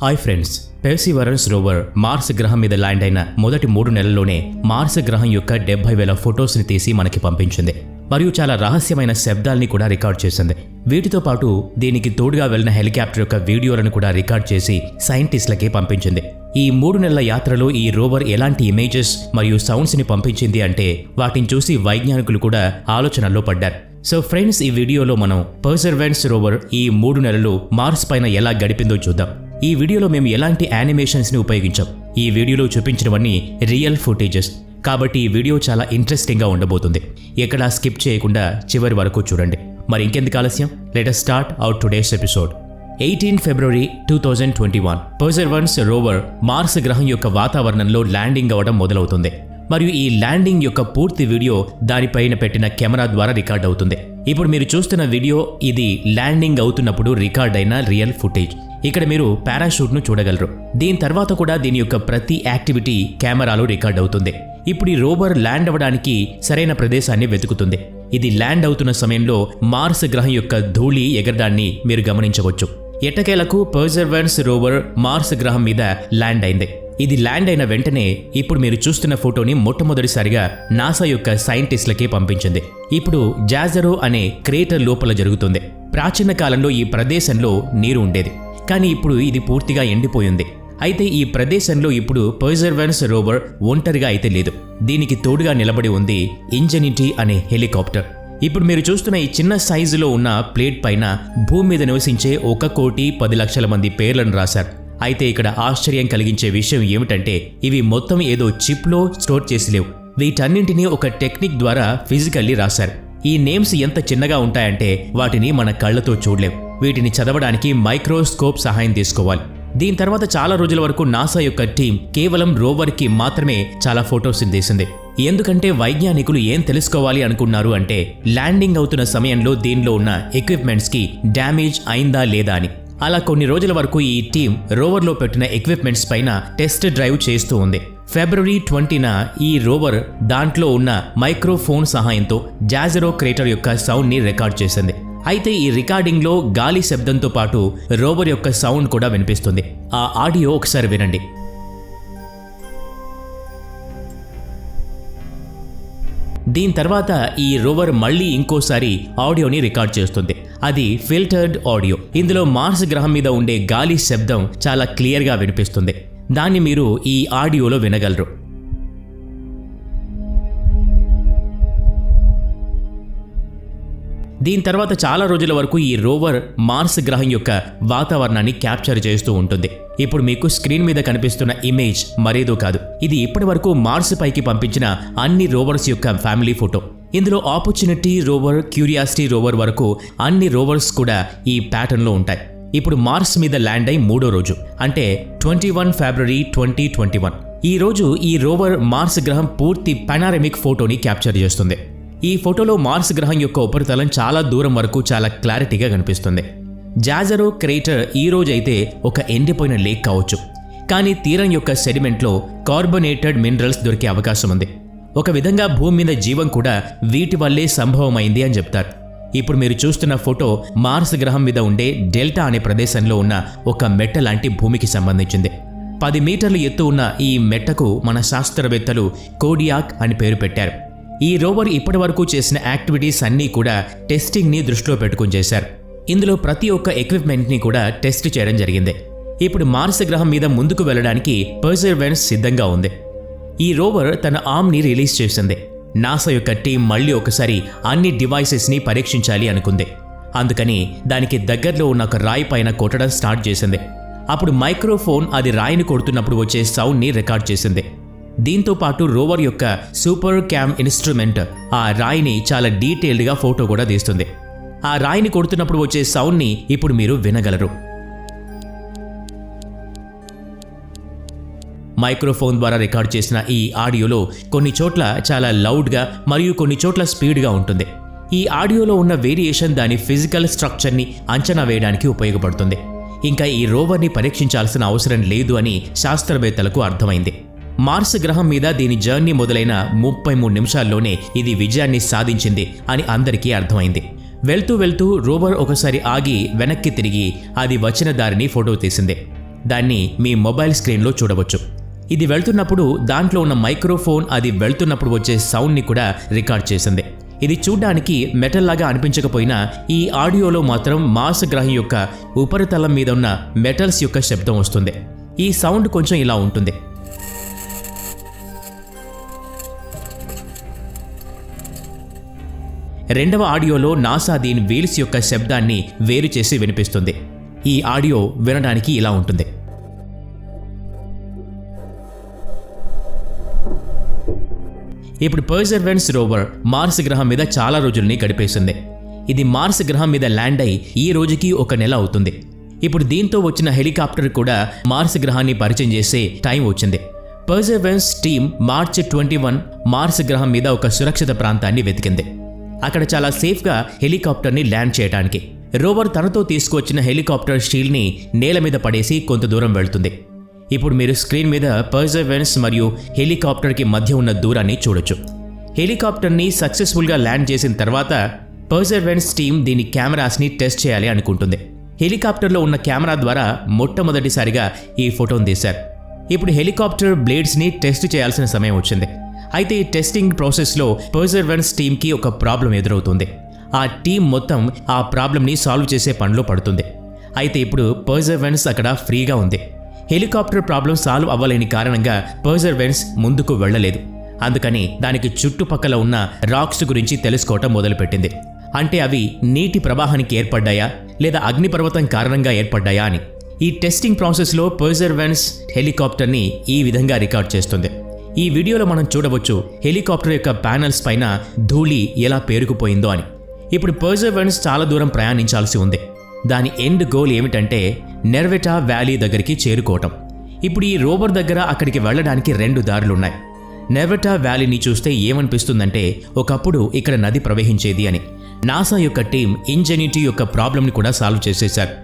Hi friends perseverance rover Mars గ్రహం మీద land అయిన మొదటి మూడు నెలల్లోనే మార్స్ గ్రహం యొక్క డెబ్బై వేల ఫొటోస్ని తీసి మనకి పంపించింది. మరియు చాలా రహస్యమైన శబ్దాల్ని కూడా రికార్డ్ చేసింది. వీటితో పాటు దీనికి తోడుగా వెళ్ళిన హెలికాప్టర్ యొక్క వీడియోలను కూడా రికార్డ్ చేసి సైంటిస్టులకి పంపించింది. ఈ మూడు నెలల యాత్రలో ఈ రోవర్ ఎలాంటి ఇమేజెస్ మరియు సౌండ్స్ని పంపించింది అంటే వాటిని చూసి వైజ్ఞానికులు కూడా ఆలోచనల్లో పడ్డారు. సో ఫ్రెండ్స్ ఈ వీడియోలో మనం పర్సర్వెన్స్ రోవర్ ఈ మూడు నెలలు మార్స్ పైన ఎలా గడిపిందో చూద్దాం. ఈ వీడియోలో మేము ఎలాంటి యానిమేషన్స్ని ఉపయోగించాం? ఈ వీడియోలో చూపించినవన్నీ రియల్ ఫుటేజెస్ కాబట్టి ఈ వీడియో చాలా ఇంట్రెస్టింగ్గా ఉండబోతుంది. ఎక్కడా స్కిప్ చేయకుండా చివరి వరకు చూడండి. మరి ఇంకెందుకు ఆలస్యం? Let start out today's episode eighteen February two thousand twenty one perseverance rover Mars గ్రహం యొక్క వాతావరణంలో ల్యాండింగ్ అవ్వడం మొదలవుతుంది. మరియు ఈ ల్యాండింగ్ యొక్క పూర్తి వీడియో దానిపైన పెట్టిన కెమెరా ద్వారా రికార్డ్ అవుతుంది. ఇప్పుడు మీరు చూస్తున్న వీడియో ఇది ల్యాండింగ్ అవుతున్నప్పుడు రికార్డ్ అయిన రియల్ ఫుటేజ్ ఇక్కడ మీరు పారాషూట్ను చూడగలరు. దీని తర్వాత కూడా దీని యొక్క ప్రతి యాక్టివిటీ కెమెరాలో రికార్డ్ అవుతుంది. ఇప్పుడు ఈ రోవర్ ల్యాండ్ అవ్వడానికి సరైన ప్రదేశాన్ని వెతుకుతుంది. ఇది ల్యాండ్ అవుతున్న సమయంలో మార్స్ గ్రహం యొక్క ధూళి ఎగరడాన్ని మీరు గమనించవచ్చు. ఎట్టకేలకు పర్జర్వెన్స్ రోవర్ మార్స్ గ్రహం మీద ల్యాండ్ అయింది. ఇది ల్యాండ్ అయిన వెంటనే ఇప్పుడు మీరు చూస్తున్న ఫోటోని మొట్టమొదటిసారిగా నాసా యొక్క సైంటిస్టులకే పంపించింది. ఇప్పుడు జాజరో అనే క్రేటర్ లోపల జరుగుతుంది. ప్రాచీన కాలంలో ఈ ప్రదేశంలో నీరు ఉండేది. కానీ ఇప్పుడు ఇది పూర్తిగా ఎండిపోయింది అయితే ఈ ప్రదేశంలో ఇప్పుడు పర్జర్వెన్స్ రోవర్ ఒంటరిగా అయితే లేదు. దీనికి తోడుగా నిలబడి ఉంది ఇంజనిటీ అనే హెలికాప్టర్. ఇప్పుడు మీరు చూస్తున్న ఈ చిన్న సైజులో ఉన్న ప్లేట్ పైన భూమి మీద నివసించే ఒక కోటి పది లక్షల మంది పేర్లను రాశారు. అయితే ఇక్కడ ఆశ్చర్యం కలిగించే విషయం ఏమిటంటే ఇవి మొత్తం ఏదో చిప్లో స్టోర్ చేసి లేవు. వీటన్నింటినీ ఒక టెక్నిక్ ద్వారా ఫిజికల్లీ రాశారు. ఈ నేమ్స్ ఎంత చిన్నగా ఉంటాయంటే వాటిని మన కళ్ళతో చూడలేం. వీటిని చదవడానికి మైక్రోస్కోప్ సహాయం తీసుకోవాలి. దీని తర్వాత చాలా రోజుల వరకు నాసా యొక్క టీం కేవలం రోవర్కి మాత్రమే చాలా ఫొటోస్ తీసింది. ఎందుకంటే వైజ్ఞానికులు ఏం తెలుసుకోవాలి అనుకున్నారు అంటే ల్యాండింగ్ అవుతున్న సమయంలో దీనిలో ఉన్న ఎక్విప్మెంట్స్కి డ్యామేజ్ అయిందా లేదా అని. అలా కొన్ని రోజుల వరకు ఈ టీం రోవర్లో పెట్టిన ఎక్విప్మెంట్స్ పైన టెస్ట్ డ్రైవ్ చేస్తూ ఉంది. ఫిబ్రవరి ట్వంటీన ఈ రోవర్ దాంట్లో ఉన్న మైక్రోఫోన్ సహాయంతో జాజరో క్రేటర్ యొక్క సౌండ్ని రికార్డ్ చేసింది. అయితే ఈ రికార్డింగ్లో గాలి శబ్దంతో పాటు రోవర్ యొక్క సౌండ్ కూడా వినిపిస్తుంది. ఆ ఆడియో ఒకసారి వినండి. దీని తర్వాత ఈ రోవర్ మళ్ళీ ఇంకోసారి ఆడియోని రికార్డ్ చేస్తుంది. అది ఫిల్టర్డ్ ఆడియో. ఇందులో మార్స్ గ్రహం మీద ఉండే గాలి శబ్దం చాలా క్లియర్గా వినిపిస్తుంది. దాన్ని మీరు ఈ ఆడియోలో వినగలరు. దీని తర్వాత చాలా రోజుల వరకు ఈ రోవర్ మార్స్ గ్రహం యొక్క వాతావరణాన్ని క్యాప్చర్ చేస్తూ ఉంటుంది. ఇప్పుడు మీకు స్క్రీన్ మీద కనిపిస్తున్న ఇమేజ్ మరేదో కాదు. ఇది ఇప్పటి వరకు మార్స్ పైకి పంపించిన అన్ని రోవర్స్ యొక్క ఫ్యామిలీ ఫోటో. ఇందులో ఆపర్చునిటీ రోవర్ క్యూరియాసిటీ రోవర్ వరకు అన్ని రోవర్స్ కూడా ఈ ప్యాటర్న్లో ఉంటాయి. ఇప్పుడు మార్స్ మీద ల్యాండ్ అయి మూడో రోజు అంటే twenty one February twenty twenty one. ఈ రోజు ఈ రోవర్ మార్స్ గ్రహం పూర్తి పెనారమిక్ ఫోటోని క్యాప్చర్ చేస్తుంది. ఈ ఫోటోలో మార్స్ గ్రహం యొక్క ఉపరితలం చాలా దూరం వరకు చాలా క్లారిటీగా కనిపిస్తుంది. జాజరో క్రేటర్ ఈ రోజైతే ఒక ఎండిపోయిన లేక్ కావచ్చు. కానీ తీరం యొక్క సెడిమెంట్లో కార్బొనేటెడ్ మినరల్స్ దొరికే అవకాశం ఉంది. ఒక విధంగా భూమి మీద జీవం కూడా వీటి వల్లే సంభవమైంది అని చెప్తారు. ఇప్పుడు మీరు చూస్తున్న ఫోటో మార్స్ గ్రహం మీద ఉండే డెల్టా అనే ప్రదేశంలో ఉన్న ఒక మెట్ట లాంటి భూమికి సంబంధించింది. పది మీటర్ల ఎత్తు ఉన్న ఈ మెట్టకు మన శాస్త్రవేత్తలు కోడియాక్ అని పేరు పెట్టారు. ఈ రోవర్ ఇప్పటి వరకు చేసిన యాక్టివిటీస్ అన్నీ కూడా టెస్టింగ్ని దృష్టిలో పెట్టుకుని చేశారు. ఇందులో ప్రతి ఒక్క ఎక్విప్మెంట్ని కూడా టెస్ట్ చేయడం జరిగింది. ఇప్పుడు మార్స్ గ్రహం మీద ముందుకు వెళ్ళడానికి పర్సర్వెన్స్ సిద్ధంగా ఉంది. ఈ రోవర్ తన ఆమ్ని రిలీజ్ చేసింది. నాసా యొక్క టీం మళ్ళీ ఒకసారి అన్ని డివైసెస్ని పరీక్షించాలి అనుకుంది. అందుకని దానికి దగ్గరలో ఉన్న ఒక రాయి పైన కొట్టడం స్టార్ట్ చేసింది. అప్పుడు మైక్రోఫోన్ అది రాయిని కొడుతున్నప్పుడు వచ్చే సౌండ్ని రికార్డ్ చేసింది. దీంతో పాటు రోవర్ యొక్క సూపర్ క్యామ్ ఇన్స్ట్రుమెంట్ ఆ రాయిని చాలా డీటెయిల్డ్గా ఫోటో కూడా తీస్తుంది. ఆ రాయిని కొడుతున్నప్పుడు వచ్చే సౌండ్ని ఇప్పుడు మీరు వినగలరు. మైక్రోఫోన్ ద్వారా రికార్డ్ చేసిన ఈ ఆడియోలో కొన్ని చోట్ల చాలా లౌడ్గా మరియు కొన్ని చోట్ల స్పీడ్గా ఉంటుంది. ఈ ఆడియోలో ఉన్న వేరియేషన్ దాని ఫిజికల్ స్ట్రక్చర్ని అంచనా వేయడానికి ఉపయోగపడుతుంది. ఇంకా ఈ రోవర్ని పరీక్షించాల్సిన అవసరం లేదు అని శాస్త్రవేత్తలకు అర్థమైంది. మార్స్ గ్రహం మీద దీని జర్నీ మొదలైన ముప్పై మూడు నిమిషాల్లోనే ఇది విజయాన్ని సాధించింది అని అందరికీ అర్థమైంది. వెళ్తూ వెళ్తూ రోవర్ ఒకసారి ఆగి వెనక్కి తిరిగి అది వచ్చిన దారిని ఫోటో తీసింది. దాన్ని మీ మొబైల్ స్క్రీన్లో చూడవచ్చు. ఇది వెళ్తున్నప్పుడు దాంట్లో ఉన్న మైక్రోఫోన్ అది వెళ్తున్నప్పుడు వచ్చే సౌండ్ని కూడా రికార్డ్ చేసింది. ఇది చూడ్డానికి మెటల్ లాగా అనిపించకపోయినా ఈ ఆడియోలో మాత్రం మాస్ గ్రహం యొక్క ఉపరితలం మీద ఉన్న మెటల్స్ యొక్క శబ్దం వస్తుంది. ఈ సౌండ్ కొంచెం ఇలా ఉంటుంది. రెండవ ఆడియోలో నాసా దీని వీల్స్ యొక్క శబ్దాన్ని వేరు చేసి వినిపిస్తుంది. ఈ ఆడియో వినడానికి ఇలా ఉంటుంది. ఇప్పుడు పర్సర్వెన్స్ రోవర్ మార్స్ గ్రహం మీద చాలా రోజుల్ని గడిపేసింది. ఇది మార్స్ గ్రహం మీద ల్యాండ్ అయి ఈ రోజుకి ఒక నెల అవుతుంది. ఇప్పుడు దీంతో వచ్చిన హెలికాప్టర్ కూడా మార్స్ గ్రహాన్ని పరిచయం చేసే టైం వచ్చింది. Perseverance team March twenty one Mars గ్రహం మీద ఒక సురక్షిత ప్రాంతాన్ని వెతికింది. అక్కడ చాలా సేఫ్గా హెలికాప్టర్ని ల్యాండ్ చేయడానికి రోవర్ తనతో తీసుకొచ్చిన హెలికాప్టర్ షీల్డ్ని నేల మీద పడేసి కొంత దూరం వెళ్తుంది. ఇప్పుడు మీరు స్క్రీన్ మీద పర్జర్వెన్స్ మరియు హెలికాప్టర్కి మధ్య ఉన్న దూరాన్ని చూడొచ్చు. హెలికాప్టర్ని సక్సెస్ఫుల్గా ల్యాండ్ చేసిన తర్వాత పర్జర్వెన్స్ టీమ్ దీని కెమెరాస్ని టెస్ట్ చేయాలి అనుకుంటుంది. హెలికాప్టర్లో ఉన్న కెమెరా ద్వారా మొట్టమొదటిసారిగా ఈ ఫోటోను తీశారు. ఇప్పుడు హెలికాప్టర్ బ్లేడ్స్ని టెస్ట్ చేయాల్సిన సమయం వచ్చింది. అయితే ఈ టెస్టింగ్ ప్రాసెస్లో పర్జర్వెన్స్ టీమ్కి ఒక ప్రాబ్లం ఎదురవుతుంది. ఆ టీం మొత్తం ఆ ప్రాబ్లంని సాల్వ్ చేసే పనిలో పడుతుంది. అయితే ఇప్పుడు పర్జర్వెన్స్ అక్కడ ఫ్రీగా ఉంది. హెలికాప్టర్ ప్రాబ్లం సాల్వ్ అవ్వలేని కారణంగా పర్జర్వెన్స్ ముందుకు వెళ్ళలేదు. అందుకని దానికి చుట్టుపక్కల ఉన్న రాక్స్ గురించి తెలుసుకోవటం మొదలుపెట్టింది. అంటే అవి నీటి ప్రవాహానికి ఏర్పడ్డాయా? లేదా అగ్నిపర్వతం కారణంగా ఏర్పడ్డాయా అని. ఈ టెస్టింగ్ ప్రాసెస్లో పర్జర్వెన్స్ హెలికాప్టర్ని ఈ విధంగా రికార్డ్ చేస్తుంది. ఈ వీడియోలో మనం చూడవచ్చు హెలికాప్టర్ యొక్క ప్యానల్స్ పైన ధూళి ఎలా పేరుకుపోయిందో అని. ఇప్పుడు పర్జర్వెన్స్ చాలా దూరం ప్రయాణించాల్సి ఉంది. దాని ఎండ్ గోల్ ఏమిటంటే నెర్వెటా వ్యాలీ దగ్గరికి చేరుకోవటం. ఇప్పుడు ఈ రోవర్ దగ్గర అక్కడికి వెళ్ళడానికి రెండు దారులున్నాయి. నెర్వెటా వ్యాలీని చూస్తే ఏమనిపిస్తుందంటే ఒకప్పుడు ఇక్కడ నది ప్రవహించేది అని. నాసా యొక్క టీం ఇంజనీటీ యొక్క ప్రాబ్లంని కూడా సాల్వ్ చేసేశారు.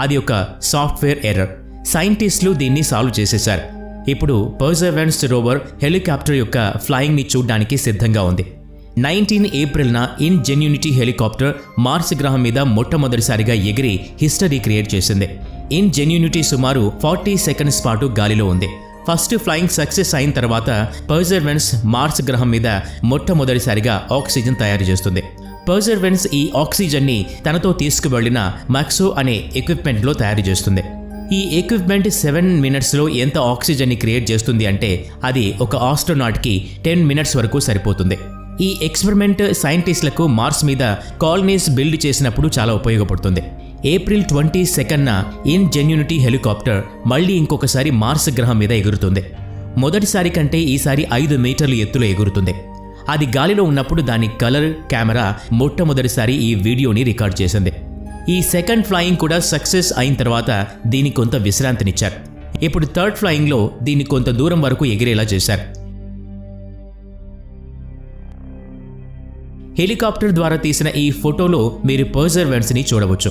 అది ఒక సాఫ్ట్వేర్ ఎర్రర్. సైంటిస్టులు దీన్ని సాల్వ్ చేసేశారు. ఇప్పుడు పర్జర్వెన్స్ రోవర్ హెలికాప్టర్ యొక్క ఫ్లయింగ్ని చూడడానికి సిద్ధంగా ఉంది. నైన్టీన్ ఏప్రిల్న ఇన్ జెన్యూనిటీ హెలికాప్టర్ మార్స్ గ్రహం మీద మొట్టమొదటిసారిగా ఎగిరి హిస్టరీ క్రియేట్ చేసింది. ఇన్ జెన్యూనిటీ సుమారు ఫార్టీ సెకండ్స్ పాటు గాలిలో ఉంది. ఫస్ట్ ఫ్లయింగ్ సక్సెస్ అయిన తర్వాత పర్జర్వెన్స్ మార్స్ గ్రహం మీద మొట్టమొదటిసారిగా ఆక్సిజన్ తయారు చేస్తుంది. పర్జర్వెన్స్ ఈ ఆక్సిజన్ని తనతో తీసుకువెళ్ళిన మక్సో అనే ఎక్విప్మెంట్లో తయారు చేస్తుంది. ఈ ఎక్విప్మెంట్ సెవెన్ మినిట్స్లో ఎంత ఆక్సిజన్ని క్రియేట్ చేస్తుంది అంటే అది ఒక ఆస్ట్రోనాట్కి టెన్ మినిట్స్ వరకు సరిపోతుంది. ఈ ఎక్స్పెరిమెంట్ సైంటిస్టులకు మార్స్ మీద కాలనీస్ బిల్డ్ చేసినప్పుడు చాలా ఉపయోగపడుతుంది. ఏప్రిల్ ట్వంటీ సెకండ్న ఇన్ జెన్యూనిటీ హెలికాప్టర్ మళ్ళీ ఇంకొకసారి మార్స్ గ్రహం మీద ఎగురుతుంది. మొదటిసారి కంటే ఈసారి ఐదు మీటర్లు ఎత్తులో ఎగురుతుంది. అది గాలిలో ఉన్నప్పుడు దాని కలర్ కెమెరా మొట్టమొదటిసారి ఈ వీడియోని రికార్డ్ చేసింది. ఈ సెకండ్ ఫ్లయింగ్ కూడా సక్సెస్ అయిన తర్వాత దీనికి కొంత విశ్రాంతినిచ్చారు. ఇప్పుడు థర్డ్ ఫ్లయింగ్లో దీన్ని కొంత దూరం వరకు ఎగిరేలా చేశారు. హెలికాప్టర్ ద్వారా తీసిన ఈ ఫోటోలో మీరు పర్జర్వెన్స్ని చూడవచ్చు.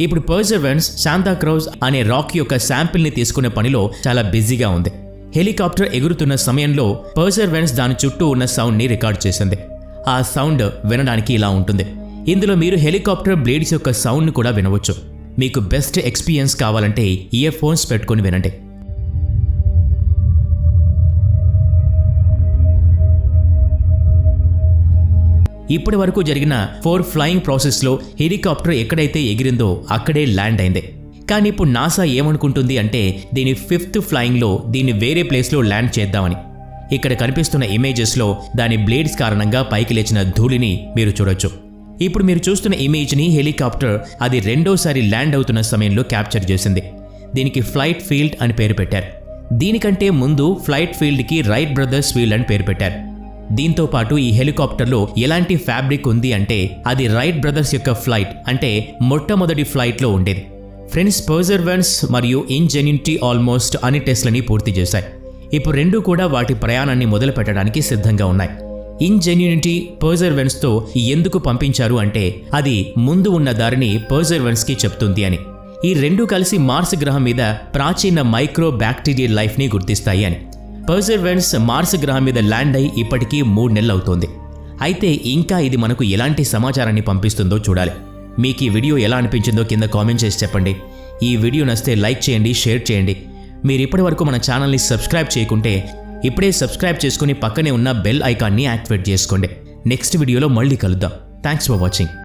ఇప్పుడు పర్జర్వెన్స్ శాంతాక్రౌజ్ అనే రాక్ యొక్క శాంపిల్ని తీసుకునే పనిలో చాలా బిజీగా ఉంది. హెలికాప్టర్ ఎగురుతున్న సమయంలో పర్జర్వెన్స్ దాని చుట్టూ ఉన్న సౌండ్ని రికార్డ్ చేసింది. ఆ సౌండ్ వినడానికి ఇలా ఉంటుంది. ఇందులో మీరు హెలికాప్టర్ బ్లేడ్స్ యొక్క సౌండ్ని కూడా వినవచ్చు. మీకు బెస్ట్ ఎక్స్పీరియన్స్ కావాలంటే ఇయర్ ఫోన్స్ పెట్టుకుని వినండి. ఇప్పటి వరకు జరిగిన ఫోర్ ఫ్లయింగ్ ప్రాసెస్లో హెలికాప్టర్ ఎక్కడైతే ఎగిరిందో అక్కడే ల్యాండ్ అయింది. కానీ ఇప్పుడు నాసా ఏమనుకుంటుంది అంటే దీని ఫిఫ్త్ ఫ్లయింగ్లో దీన్ని వేరే ప్లేస్లో ల్యాండ్ చేద్దామని. ఇక్కడ కనిపిస్తున్న ఇమేజెస్లో దాని బ్లేడ్స్ కారణంగా పైకి లేచిన ధూళిని మీరు చూడొచ్చు. ఇప్పుడు మీరు చూస్తున్న ఇమేజ్ని హెలికాప్టర్ అది రెండోసారి ల్యాండ్ అవుతున్న సమయంలో క్యాప్చర్ చేసింది. దీనికి ఫ్లైట్ ఫీల్డ్ అని పేరు పెట్టారు. దీనికంటే ముందు ఫ్లైట్ ఫీల్డ్కి రైట్ బ్రదర్స్ ఫీల్డ్ అని పేరు పెట్టారు. దీంతో పాటు ఈ హెలికాప్టర్లో ఎలాంటి ఫ్యాబ్రిక్ ఉంది అంటే అది రైట్ బ్రదర్స్ యొక్క ఫ్లైట్ అంటే మొట్టమొదటి ఫ్లైట్లో ఉండేది. ఫ్రెండ్స్ పర్జర్వెన్స్ మరియు ఇంజెన్యునిటీ ఆల్మోస్ట్ అన్ని టెస్ట్లని పూర్తి చేశాయి. ఇప్పుడు రెండు కూడా వాటి ప్రయాణాన్ని మొదలు పెట్టడానికి సిద్ధంగా ఉన్నాయి. ఇంజెన్యూనిటీ పర్జర్వెన్స్తో ఎందుకు పంపించారు అంటే అది ముందు ఉన్న దారిని పర్జర్వెన్స్కి చెప్తుంది అని. ఈ రెండు కలిసి మార్స్ గ్రహం మీద ప్రాచీన మైక్రో బ్యాక్టీరియల్ లైఫ్ని గుర్తిస్తాయి అని. పర్సర్వెన్స్ మార్స్ గ్రహం మీద ల్యాండ్ అయి ఇప్పటికీ మూడు నెలలు అవుతోంది అయితే ఇంకా ఇది మనకు ఎలాంటి సమాచారాన్ని పంపిస్తుందో చూడాలి. మీకు ఈ వీడియో ఎలా అనిపించిందో కింద కామెంట్ చేసి చెప్పండి. ఈ వీడియో నచ్చితే లైక్ చేయండి షేర్ చేయండి. మీరు ఇప్పటి వరకు మన ఛానల్ని సబ్స్క్రైబ్ చేయకుంటే ఇప్పుడే సబ్స్క్రైబ్ చేసుకుని పక్కనే ఉన్న బెల్ ఐకాన్ని యాక్టివేట్ చేసుకోండి. నెక్స్ట్ వీడియోలో మళ్ళీ కలుద్దాం. Thanks for watching